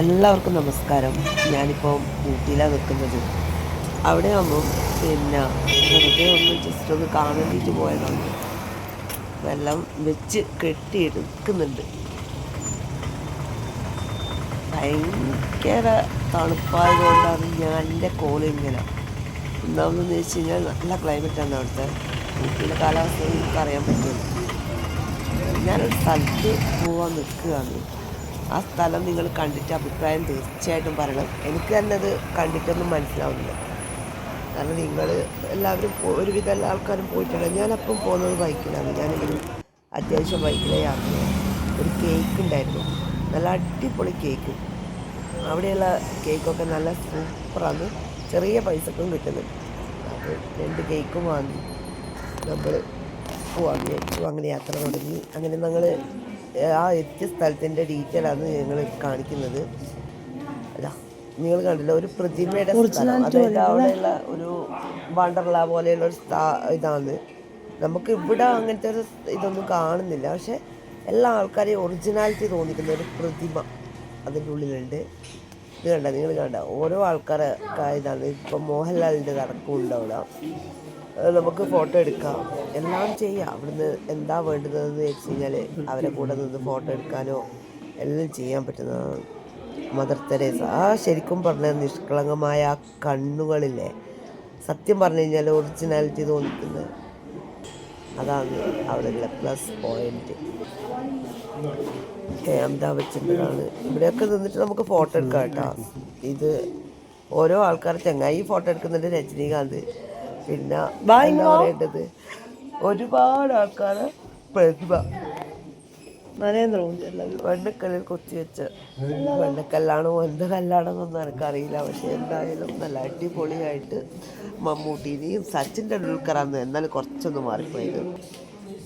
എല്ലാവർക്കും നമസ്കാരം. ഞാനിപ്പോൾ ഊട്ടിയിലാണ് നിൽക്കുന്നത് അവിടെ ആകുമ്പോൾ പിന്നെ വെറുതെ ഒന്ന് ജസ്റ്റ് ഒന്ന് കാണാൻ വേണ്ടിയിട്ട് പോയതാണ്. വെള്ളം വെച്ച് കെട്ടിയെടുക്കുന്നുണ്ട്. ഭയങ്കര തണുപ്പായതുകൊണ്ടാണ് ഞാൻ എന്റെ കോൾ ഇങ്ങനെ. ഒന്നാമതെന്ന് വെച്ച് കഴിഞ്ഞാൽ നല്ല ക്ലൈമറ്റാണ് അവിടുത്തെ. ഊട്ടിയിലെ കാലാവസ്ഥ നമുക്ക് അറിയാൻ പറ്റുള്ളൂ ഞാനൊരു സ്ഥലത്ത് പോകാൻ നിൽക്കുകയാണ്. ആ സ്ഥലം നിങ്ങൾ കണ്ടിട്ട് അഭിപ്രായം തീർച്ചയായിട്ടും പറയണം. എനിക്ക് തന്നെ അത് കണ്ടിട്ടൊന്നും മനസ്സിലാവുന്നില്ല. കാരണം നിങ്ങൾ എല്ലാവരും ഒരുവിധ എല്ലാ ആൾക്കാരും പോയിട്ടുണ്ട് ഞാനപ്പം പോകുന്നത് ബൈക്കിലാണ്. ഞാനിങ്ങനെ അത്യാവശ്യം ബൈക്കിലെ യാത്ര. ഒരു കേക്ക് ഉണ്ടായിരുന്നു. നല്ല അടിപൊളി കേക്ക് അവിടെയുള്ള കേക്കൊക്കെ നല്ല സൂപ്പറാണ്. ചെറിയ പൈസക്കും കിട്ടുന്നുണ്ട് അത് രണ്ട് കേക്കും വാങ്ങി. നമ്മൾ പോവാൻ വിചാരിച്ചു അങ്ങനെ യാത്ര തുടങ്ങി. അങ്ങനെ ഞങ്ങൾ ആ എത്തിയ സ്ഥലത്തിന്റെ ഡീറ്റെയിൽ ആണ് ഞങ്ങൾ കാണിക്കുന്നത്. അല്ല നിങ്ങൾ കണ്ടില്ല ഒരു പ്രതിമയുടെ സ്ഥലം. അതായത് അവിടെയുള്ള ഒരു വണ്ടർല പോലെയുള്ള ഒരു സ്ഥാ- ഇതാണ്. നമുക്ക് ഇവിടെ അങ്ങനത്തെ ഒരു ഇതൊന്നും കാണുന്നില്ല. പക്ഷെ എല്ലാ ആൾക്കാരെയും ഒറിജിനാലിറ്റി തോന്നിക്കുന്ന ഒരു പ്രതിമ അതിന്റെ ഉള്ളിലുണ്ട്. ഇത് കണ്ട നിങ്ങൾ കണ്ട? ഓരോ ആൾക്കാരെ ഇതാണ്. ഇപ്പം മോഹൻലാലിന്റെ അവിടെ. അത് നമുക്ക് ഫോട്ടോ എടുക്കാം. എല്ലാം ചെയ്യാം. അവിടുന്ന് എന്താ വേണ്ടുന്നതെന്ന് വെച്ച് കഴിഞ്ഞാൽ അവരെ കൂടെ നിന്ന് ഫോട്ടോ എടുക്കാനോ എല്ലാം ചെയ്യാൻ പറ്റുന്നതാണ് മദർ തെരേസ ആ ശരിക്കും പറഞ്ഞ നിഷ്കളങ്കമായ ആ കണ്ണുകളില്ലേ? സത്യം പറഞ്ഞു കഴിഞ്ഞാൽ ഒറിജിനാലിറ്റി തോന്നിക്കുന്നത് അതാണ് അവിടെയുള്ള പ്ലസ് പോയിന്റ് വെച്ചിട്ടാണ് ഇവിടെയൊക്കെ നിന്നിട്ട് നമുക്ക് ഫോട്ടോ എടുക്കാം കേട്ടോ. ഇത് ഓരോ ആൾക്കാർ ചങ്ങായി ഫോട്ടോ എടുക്കുന്നുണ്ട് രജനീകാന്ത്. പിന്നെ എന്താ പറയേണ്ടത്? ഒരുപാട് ആൾക്കാരെ പ്രതിഭ. നരേന്ദ്രമോദി അല്ല വെണ്ണക്കല്ലിൽ കൊത്തിവെച്ച വെണ്ണക്കല്ലാണോ എന്ത് കല്ലാണെന്നൊന്നും എനിക്കറിയില്ല. പക്ഷെ എന്തായാലും നല്ല അടിപൊളിയായിട്ട് മമ്മൂട്ടിനെയും സച്ചിൻ ടെണ്ടുൽക്കറാന്ന് എന്നാൽ കുറച്ചൊന്ന് മാറിപ്പോയത്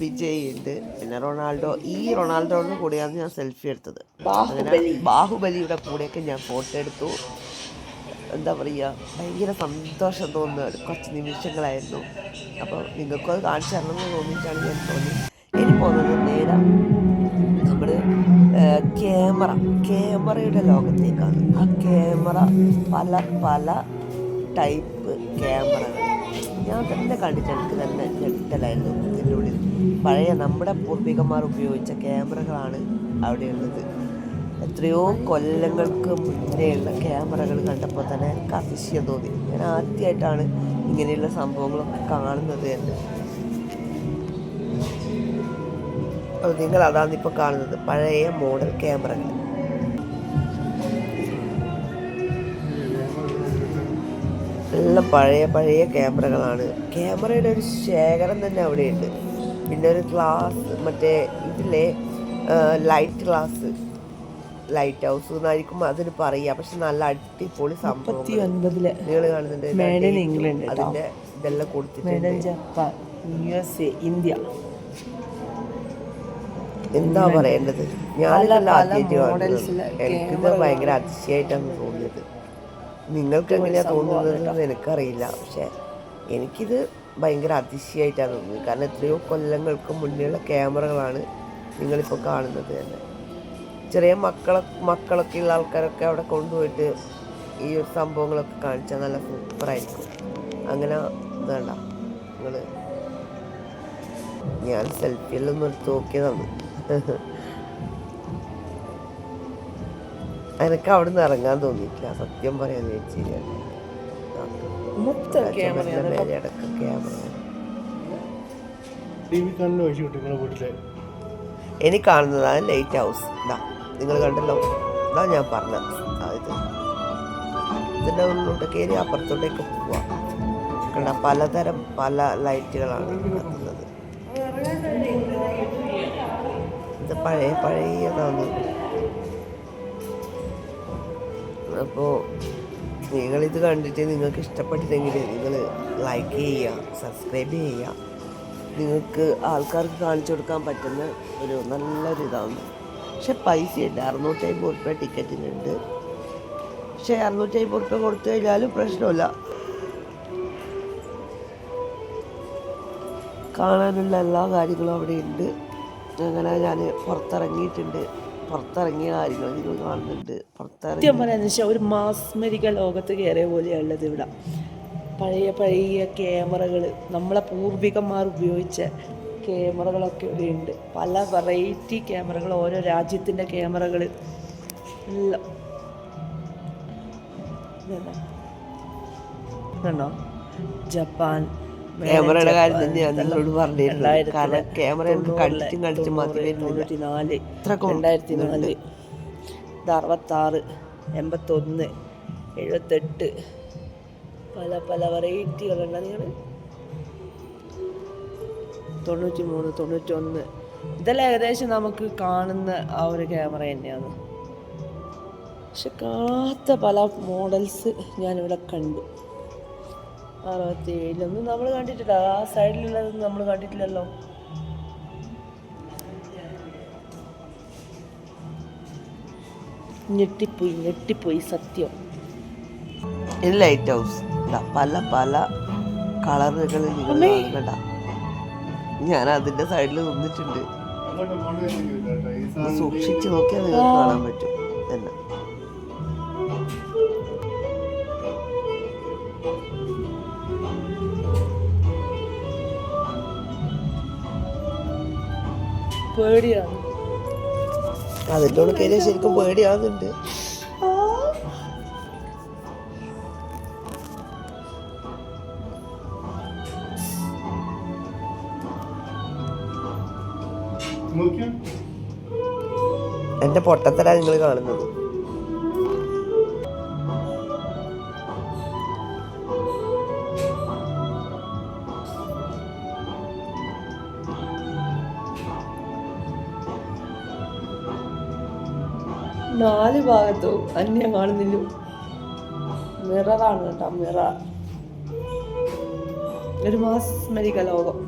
വിജയ് ഉണ്ട് പിന്നെ റൊണാൾഡോ ഈ റൊണാൾഡോയുടെ കൂടെയാണ് ഞാൻ സെൽഫി എടുത്തത്. അങ്ങനെ ബാഹുബലിയുടെ കൂടെയൊക്കെ ഞാൻ ഫോട്ടോ എടുത്തു. എന്താ പറയുക ഭയങ്കര സന്തോഷം തോന്നുന്ന കുറച്ച് നിമിഷങ്ങളായിരുന്നു. അപ്പോൾ നിങ്ങൾക്കും അത് കാണിച്ചു തരണമെന്ന് തോന്നിയിട്ടാണ് ഞാൻ തോന്നി. ഇനി പോകുന്നത് നേരെ നമ്മൾ ക്യാമറ. ക്യാമറയുടെ ലോകത്തേക്കാണ്. ആ ക്യാമറ പല പല ടൈപ്പ് ക്യാമറകൾ. ഞാൻ തന്നെ കണ്ടിട്ടുണ്ട് എനിക്ക് തന്നെ ഞെട്ടലായിരുന്നു ഇതിന്റെ ഉള്ളിൽ. പഴയ നമ്മുടെ പൂർവികന്മാർ ഉപയോഗിച്ച ക്യാമറകളാണ് അവിടെയുള്ളത് എത്രയോ കൊല്ലങ്ങൾക്ക് മുന്നേയുള്ള ക്യാമറകൾ കണ്ടപ്പോൾ തന്നെ എനിക്ക് അതിശയം തോന്നി. ഞാൻ ആദ്യമായിട്ടാണ് ഇങ്ങനെയുള്ള സംഭവങ്ങളൊക്കെ കാണുന്നത് തന്നെ. നിങ്ങൾ അതാണ് ഇപ്പോൾ കാണുന്നത് പഴയ മോഡൽ ക്യാമറകൾ. എല്ലാം പഴയ പഴയ ക്യാമറകളാണ്. ക്യാമറയുടെ ഒരു ശേഖരം തന്നെ അവിടെയുണ്ട്. പിന്നെ ഒരു ഗ്ലാസ് മറ്റേ ഇതിലെ ലൈറ്റ് ഗ്ലാസ്. ലൈറ്റ് ഹൗസ് എന്നായിരിക്കും അതിന് പറയുക. പക്ഷെ നല്ല അടിപൊളി സംഭവം നിങ്ങൾ കാണുന്നുണ്ട്. കേട്ടോ. അതിന്റെ ഇതെല്ലാം കൊടുത്തിട്ടുണ്ട്. Japan U S A India എന്താ പറയേണ്ടത്? എനിക്ക് ആദ്യമായിട്ട് കാണുന്നത്. modelsലെ എനിക്കിത് ഭയങ്കര അതിശയമായിട്ടാണ് തോന്നിയത്. നിങ്ങൾക്ക് എങ്ങനെയാ തോന്നുന്നത് എനിക്കറിയില്ല. പക്ഷെ എനിക്കിത് ഭയങ്കര അതിശയമായിട്ടാണ് തോന്നുന്നത് കാരണം എത്രയോ കൊല്ലങ്ങൾക്ക് മുന്നേയുള്ള ക്യാമറകളാണ് നിങ്ങളിപ്പോൾ കാണുന്നത് തന്നെ. ചെറിയ മക്കളെ മക്കളൊക്കെ ഉള്ള ആൾക്കാരൊക്കെ അവിടെ കൊണ്ടുപോയിട്ട് ഈ ഒരു സംഭവങ്ങളൊക്കെ കാണിച്ചാൽ നല്ല സൂപ്പറായിരിക്കും. അങ്ങനെ വേണ്ട നിങ്ങൾ ഞാൻ സെൽഫിയെല്ലാം നിർത്തി നോക്കിയതാണ് എനിക്ക് അവിടെ നിന്ന് ഇറങ്ങാൻ തോന്നിയിട്ടില്ല. സത്യം പറയാന്ന് വെച്ച് ഇനി കാണുന്നതാണ് ലൈറ്റ് ഹൗസ്. ഇതാ നിങ്ങൾ കണ്ടല്ലോ. അതാ ഞാൻ പറഞ്ഞ അതായത് ഇത് ഇതിന്റെ ഉള്ളിലോട്ട് കയറി അപ്പുറത്തോട്ടേക്ക് പോവാം. കണ്ട പലതരം പല ലൈറ്റുകളാണ് കത്തുന്നത് ഇത് പഴയ പഴയതാണ്. അപ്പോൾ നിങ്ങളിത് കണ്ടിട്ട് നിങ്ങൾക്ക് ഇഷ്ടപ്പെട്ടില്ലെങ്കിൽ നിങ്ങൾ ലൈക്ക് ചെയ്യുക സബ്സ്ക്രൈബ് ചെയ്യുക. നിങ്ങൾക്ക് ആൾക്കാർക്ക് കാണിച്ചു കൊടുക്കാൻ പറ്റുന്ന ഒരു നല്ലൊരു ഇതാണ് പക്ഷെ പൈസയുണ്ട്. അറുന്നൂറ്റി അമ്പത് ഉറുപ്പ്യ ടിക്കറ്റിനുണ്ട്. പക്ഷേ അറുന്നൂറ്റി അമ്പത് ഉറുപ്പ്യ കൊടുത്തു കഴിഞ്ഞാലും പ്രശ്നമില്ല. കാണാനുള്ള എല്ലാ കാര്യങ്ങളും അവിടെ ഉണ്ട് അങ്ങനെ ഞാൻ പുറത്തിറങ്ങിയിട്ടുണ്ട്. പുറത്തിറങ്ങിയ കാര്യങ്ങൾ നിങ്ങൾ കാണുന്നുണ്ട്. പുറത്തിറങ്ങി ഒരു മാസ്മരിക ലോകത്ത് കയറിയ പോലെയുള്ളത് ഇവിടെ. പഴയ പഴയ ക്യാമറകൾ നമ്മളെ പൂർവികന്മാർ ഉപയോഗിച്ച ക്യാമറകളൊക്കെ ഇവിടെ ഉണ്ട് പല വെറൈറ്റി ക്യാമറകൾ ഓരോ രാജ്യത്തിന്റെ ക്യാമറകൾ. എല്ലാം ജപ്പാൻ ക്യാമറയുടെ കാര്യം തന്നെ ഞാൻ നിങ്ങളോട് രണ്ടായിരത്തിലെ കാരണം ക്യാമറ എനിക്ക് കളിച്ചും മാത്രമേ വരുന്നില്ല. തൊണ്ണൂറ്റി നാല് രണ്ടായിരത്തി നാല് ഇത് അറുപത്താറ് എൺപത്തൊന്ന് എഴുപത്തെട്ട്. പല പല വെറൈറ്റികളുണ്ട് നിങ്ങൾ തൊണ്ണൂറ്റി മൂന്ന് തൊണ്ണൂറ്റൊന്ന് ഇതെല്ലാം ഏകദേശം നമുക്ക് കാണുന്ന ആ ഒരു ക്യാമറ തന്നെയാണ്. പക്ഷെ കാണാത്ത പല മോഡൽസ് ഞാനിവിടെ കണ്ടു. അറുപത്തി ഏഴിലൊന്നും നമ്മൾ കണ്ടിട്ടില്ല. ആ സൈഡിലുള്ളതൊന്നും നമ്മൾ കണ്ടിട്ടില്ലല്ലോ. ഞെട്ടിപ്പോയി ഞെട്ടിപ്പോയി സത്യം. ലൈറ്റ് ഹൗസ് പല പല കളറുകളിൽ കാണുന്നുണ്ട ഞാൻ അതിന്റെ സൈഡിൽ നിന്നിട്ടുണ്ട്. സൂക്ഷിച്ച് നോക്കിയാൽ നിങ്ങൾക്ക് കാണാൻ പറ്റും. എന്നാ പേടിയാണ്. അതിന്റെ ഉള്ളിൽ കയറിയാൽ ശരിക്കും പേടിയാകുന്നുണ്ട് നോക്കിയോ? പൊട്ടത്തല നിങ്ങൾ കാണുന്നത്. നാല് ഭാഗത്തും അന്യം കാണുന്നില്ല മിററാണ് കേട്ടോ മിറർ. ഒരു മാസ്മരിക ലോകം.